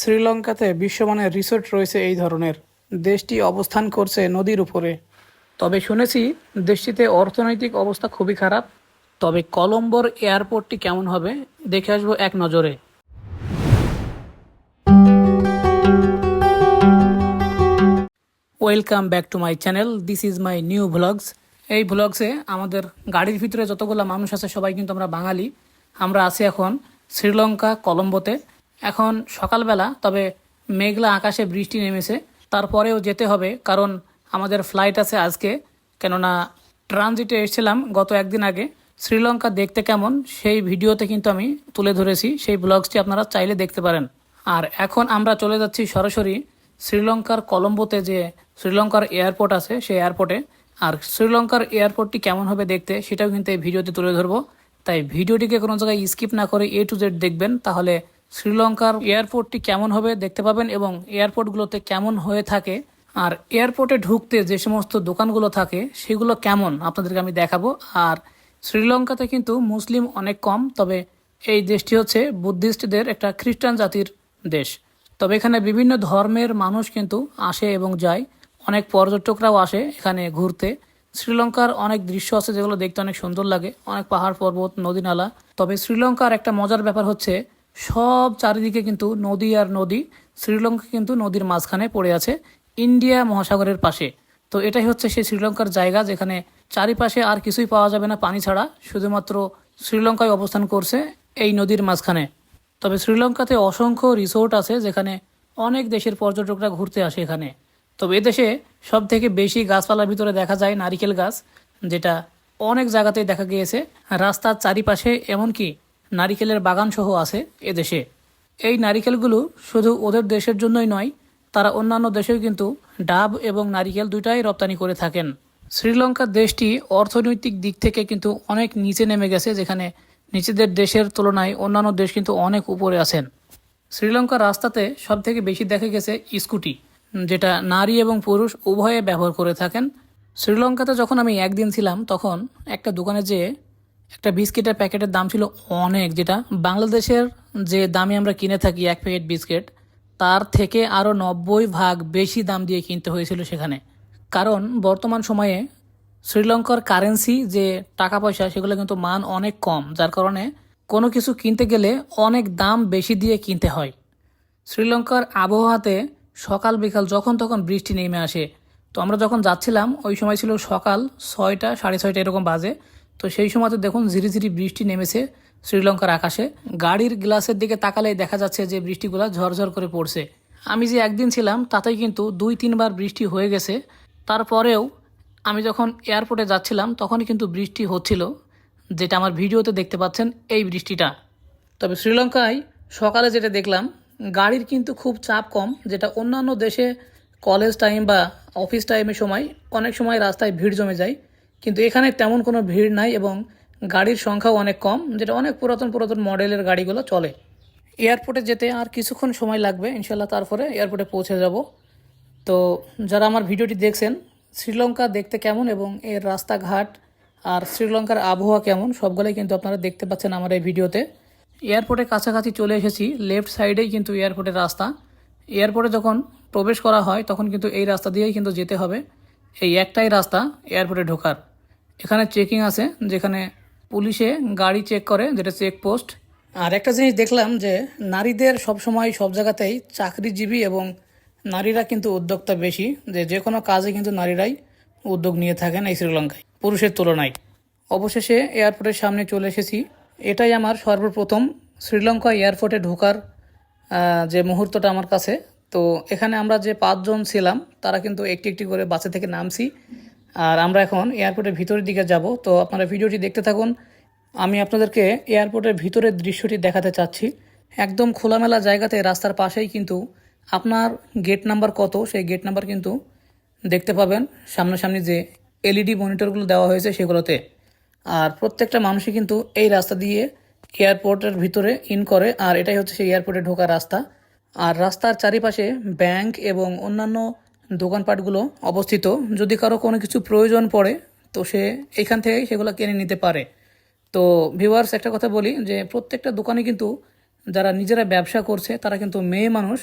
শ্রীলঙ্কাতে বিশ্বমানের রিসোর্ট রয়েছে এই ধরনের। দেশটি অবস্থান করছে নদীর উপরে। তবে শুনেছি দেশটিতে অর্থনৈতিক অবস্থা খুবই খারাপ। তবে কলম্বোর এয়ারপোর্টটি কেমন হবে, দেখে আসব এক নজরে। Welcome back to my channel, this is my new vlogs এই ভ্লগসে আমাদের গাড়ির ভিতরে যতগুলো মানুষ আছে, সবাই কিন্তু আমরা বাঙালি। আমরা আছি এখন শ্রীলঙ্কা, কলম্বোতে। এখন সকালবেলা, তবে মেঘলা আকাশে বৃষ্টি নেমেছে। তারপরেও যেতে হবে, কারণ আমাদের ফ্লাইট আছে আজকে। কেননা ট্রানজিটে এসেছিলাম গত একদিন আগে। শ্রীলঙ্কা দেখতে কেমন, সেই ভিডিওতে কিন্তু আমি তুলে ধরেছি। সেই ব্লগসটি আপনারা চাইলে দেখতে পারেন। আর এখন আমরা চলে যাচ্ছি সরাসরি শ্রীলঙ্কার কলম্বোতে যে শ্রীলঙ্কার এয়ারপোর্ট আছে, সেই এয়ারপোর্টে আর শ্রীলঙ্কার এয়ারপোর্টটি কেমন হবে দেখতে, সেটাও কিন্তু এই ভিডিওতে তুলে ধরবো। তাই ভিডিওটিকে কোনো জায়গায় স্কিপ না করে এ টু জেড দেখবেন, তাহলে শ্রীলঙ্কার এয়ারপোর্টটি কেমন হবে দেখতে পাবেন এবং এয়ারপোর্টগুলোতে কেমন হয়ে থাকে। আর এয়ারপোর্টে ঢুকতে যে সমস্ত দোকানগুলো থাকে, সেগুলো কেমন আপনাদেরকে আমি দেখাবো। আর শ্রীলঙ্কাতে কিন্তু মুসলিম অনেক কম, তবে এই দেশটি হচ্ছে বুদ্ধিস্টদের একটা খ্রিস্টান জাতির দেশ। তবে এখানে বিভিন্ন ধর্মের মানুষ কিন্তু আসে এবং যায়। অনেক পর্যটকরাও আসে এখানে ঘুরতে। শ্রীলঙ্কার অনেক দৃশ্য আছে যেগুলো দেখতে অনেক সুন্দর লাগে। অনেক পাহাড় পর্বত নদী নালা তবে শ্রীলঙ্কার একটা মজার ব্যাপার হচ্ছে সব চারিদিকে কিন্তু নদী আর নদী, শ্রীলঙ্কা কিন্তু নদীর মাঝখানে পড়ে আছে, ইন্ডিয়া মহাসাগরের পাশে। তো এটাই হচ্ছে সেই শ্রীলঙ্কার জায়গা যেখানে চারিপাশে আর কিছুই পাওয়া যাবে না পানি ছাড়া, শুধুমাত্র শ্রীলঙ্কায় অবস্থান করছে এই নদীর মাঝখানে। তবে শ্রীলঙ্কাতে অসংখ্য রিসোর্ট আছে যেখানে অনেক দেশের পর্যটকরা ঘুরতে আসে এখানে। তবে এদেশে সব থেকে বেশি গাছপালার ভিতরে দেখা যায় নারিকেল গাছ, যেটা অনেক জায়গাতেই দেখা গিয়েছে। রাস্তার চারিপাশে এমনকি নারিকেলের বাগান সহ আছে এদেশে। এই নারিকেলগুলো শুধু ওদের দেশের জন্যই নয়, তারা অন্যান্য দেশেও কিন্তু ডাব এবং নারিকেল দুটাই রপ্তানি করে থাকেন। শ্রীলঙ্কা দেশটি অর্থনৈতিক দিক থেকে কিন্তু অনেক নিচে নেমে গেছে, যেখানে নিচেদের দেশের তুলনায় অন্যান্য দেশ কিন্তু অনেক উপরে আছেন। শ্রীলঙ্কার রাস্তাতে সব থেকে বেশি দেখা গেছে স্কুটি, যেটা নারী এবং পুরুষ উভয়ে ব্যবহার করে থাকেন। শ্রীলঙ্কাতে যখন আমি একদিন ছিলাম, তখন একটা দোকানে যেয়ে একটা বিস্কিটের প্যাকেটের দাম ছিল অনেক, যেটা বাংলাদেশের যে দামে আমরা কিনে থাকি এক প্যাকেট বিস্কিট, তার থেকে আরও নব্বই ভাগ বেশি দাম দিয়ে কিনতে হয়েছিল সেখানে। কারণ বর্তমান সময়ে শ্রীলঙ্কার কারেন্সি যে টাকা পয়সা, সেগুলো কিন্তু মান অনেক কম, যার কারণে কোনো কিছু কিনতে গেলে অনেক দাম বেশি দিয়ে কিনতে হয়। শ্রীলঙ্কার আবহাওয়াতে সকাল বিকাল যখন তখন বৃষ্টি নেমে আসে। তো আমরা যখন যাচ্ছিলাম, ওই সময় ছিল সকাল ছয়টা, সাড়ে ছয়টা এরকম বাজে। তো সেই সময়তে দেখুন ঝিরি ঝিরি বৃষ্টি নেমেছে শ্রীলঙ্কার আকাশে। গাড়ির গ্লাসের দিকে তাকালেই দেখা যাচ্ছে যে বৃষ্টিগুলো ঝরঝর করে পড়ছে। আমি যে একদিন ছিলাম, তাতেই কিন্তু দুই তিনবার বৃষ্টি হয়ে গেছে। তারপরেও আমি যখন এয়ারপোর্টে যাচ্ছিলাম, তখনই কিন্তু বৃষ্টি হচ্ছিল, যেটা আমার ভিডিওতে দেখতে পাচ্ছেন এই বৃষ্টিটা। তবে শ্রীলঙ্কায় সকালে যেটা দেখলাম, গাড়ির কিন্তু খুব চাপ কম, যেটা অন্যান্য দেশে কলেজ টাইম বা অফিস টাইমের সময় অনেক সময় রাস্তায় ভিড় জমে যায়। কিন্তু এখানে তেমন কোনো ভিড় নাই এবং গাড়ির সংখ্যাও অনেক কম, যেটা অনেক পুরাতন পুরাতন মডেলের গাড়িগুলো চলে। এয়ারপোর্টে যেতে আর কিছুক্ষণ সময় লাগবে ইনশাল্লাহ তারপরে এয়ারপোর্টে পৌঁছে যাব। তো যারা আমার ভিডিওটি দেখছেন, শ্রীলঙ্কা দেখতে কেমন এবং এর রাস্তাঘাট আর শ্রীলঙ্কার আবহাওয়া কেমন, সবগুলোই কিন্তু আপনারা দেখতে পাচ্ছেন আমার এই ভিডিওতে। এয়ারপোর্টের কাছাকাছি চলে এসেছি, লেফট সাইডেই কিন্তু এয়ারপোর্টের রাস্তা। এয়ারপোর্টে যখন প্রবেশ করা হয়, তখন কিন্তু এই রাস্তা দিয়েই কিন্তু যেতে হবে। এই একটাই রাস্তা এয়ারপোর্টে ঢোকার। এখানে চেকিং আছে, যেখানে পুলিশে গাড়ি চেক করে, যেটা চেক পোস্ট আর একটা জিনিস দেখলাম যে, নারীদের সবসময় সব জায়গাতেই চাকরিজীবী এবং নারীরা কিন্তু উদ্যোক্তা বেশি, যে যে কোনো কাজে কিন্তু নারীরাই উদ্যোগ নিয়ে থাকেন এই শ্রীলঙ্কায়, পুরুষের তুলনায়। অবশেষে এয়ারপোর্টের সামনে চলে এসেছি। এটাই আমার সর্বপ্রথম শ্রীলঙ্কা এয়ারপোর্টে ঢোকার যে মুহূর্তটা আমার কাছে। তো এখানে আমরা যে পাঁচজন ছিলাম, তারা কিন্তু একটি একটি করে বাসে থেকে নামছি। আর আমরা এখন এয়ারপোর্টের ভিতরের দিকে যাব। তো আপনারা ভিডিওটি দেখতে থাকুন। আমি আপনাদেরকে এয়ারপোর্টের ভিতরের দৃশ্যটি দেখাতে চাচ্ছি। একদম খোলামেলা জায়গাতে রাস্তার পাশেই কিন্তু আপনার গেট নাম্বার কত, সেই গেট নাম্বার কিন্তু দেখতে পাবেন। সামনাসামনি যে এলইডি মনিটরগুলো দেওয়া হয়েছে সেগুলোতে। আর প্রত্যেকটা মানুষই কিন্তু এই রাস্তা দিয়ে এয়ারপোর্টের ভিতরে ইন করে। আর এটাই হচ্ছে সেই এয়ারপোর্টে ঢোকার রাস্তা। আর রাস্তার চারিপাশে ব্যাংক এবং অন্যান্য দোকানপাটগুলো অবস্থিত। যদি কারও কোনো কিছু প্রয়োজন পড়ে, তো সে এখান থেকেই সেগুলো কিনে নিতে পারে। তো ভিউয়ার্স একটা কথা বলি যে প্রত্যেকটা দোকানে কিন্তু যারা নিজেরা ব্যবসা করছে, তারা কিন্তু মেয়ে মানুষ।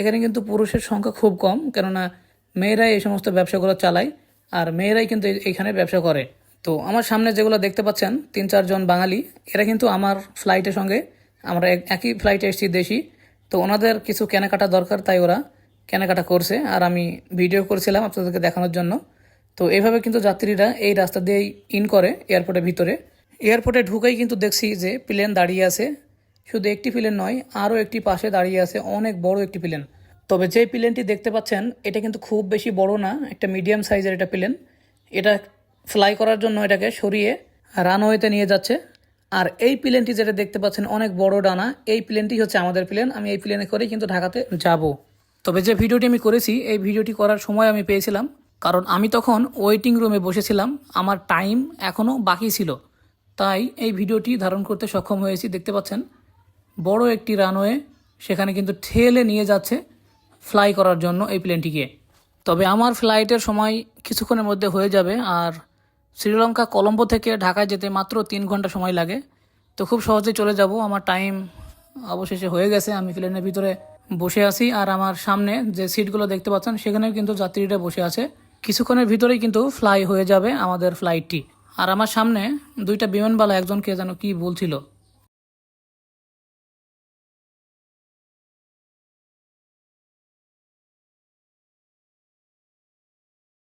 এখানে কিন্তু পুরুষের সংখ্যা খুব কম, কেননা মেয়েরাই এই সমস্ত ব্যবসাগুলো চালায় আর মেয়েরাই কিন্তু এখানে ব্যবসা করে। তো আমার সামনে যেগুলো দেখতে পাচ্ছেন, তিন চারজন বাঙালি, এরা কিন্তু আমার ফ্লাইটের সঙ্গে। আমরা এক- একই ফ্লাইটে এসেছি দেশি। তো ওনাদের কিছু কেনাকাটা দরকার, তাই ওরা কেনাকাটা করছে। আর আমি ভিডিও করছিলাম আপনাদেরকে দেখানোর জন্য। তো এইভাবে কিন্তু যাত্রীরা এই রাস্তা দিয়েই ইন করে এয়ারপোর্টের ভিতরে। এয়ারপোর্টে ঢুকেই কিন্তু দেখছি যে প্লেন দাঁড়িয়ে আছে। শুধু একটি প্লেন নয়, আরও একটি পাশে দাঁড়িয়ে আছে অনেক বড় একটি প্লেন। তবে যে প্লেনটি দেখতে পাচ্ছেন, এটা কিন্তু খুব বেশি বড় না, একটা মিডিয়াম সাইজের একটা প্লেন। এটা ফ্লাই করার জন্য এটাকে সরিয়ে রানওয়েতে নিয়ে যাচ্ছে। আর এই প্লেনটি যেটা দেখতে পাচ্ছেন, অনেক বড় ডানা। এই প্লেনটি হচ্ছে আমাদের প্লেন। আমি এই প্লেনে করেই কিন্তু ঢাকাতে যাব। তবে যে ভিডিওটি আমি করেছি, এই ভিডিওটি করার সময় আমি পেয়েছিলাম, কারণ আমি তখন ওয়েটিং রুমে বসেছিলাম। আমার টাইম এখনও বাকি ছিল। তাই এই ভিডিওটি ধারণ করতে সক্ষম হয়েছি। দেখতে পাচ্ছেন, বড় একটি রানওয়ে সেখানে কিন্তু ঠেলে নিয়ে যাচ্ছে ফ্লাই করার জন্য এই প্লেনটিকে। তবে আমার ফ্লাইটের সময় কিছুক্ষণের মধ্যে হয়ে যাবে। আর শ্রীলঙ্কা কলম্বো থেকে ঢাকায় যেতে মাত্র তিন ঘণ্টা সময় লাগে। তো খুব সহজেই চলে যাব। আমার টাইম অবশেষে হয়ে গেছে। আমি প্লেনের ভিতরে বসে আছি আর আমার সামনে যে সিটগুলো দেখতে পাচ্ছেন, সেখানেও কিন্তু যাত্রীরা বসে আছে। কিছুক্ষণের ভিতরেই কিন্তু ফ্লাই হয়ে যাবে আমাদের ফ্লাইটটি আর আমার সামনে দুইটা বিমানবালা একজনকে যেন কি বলছিল।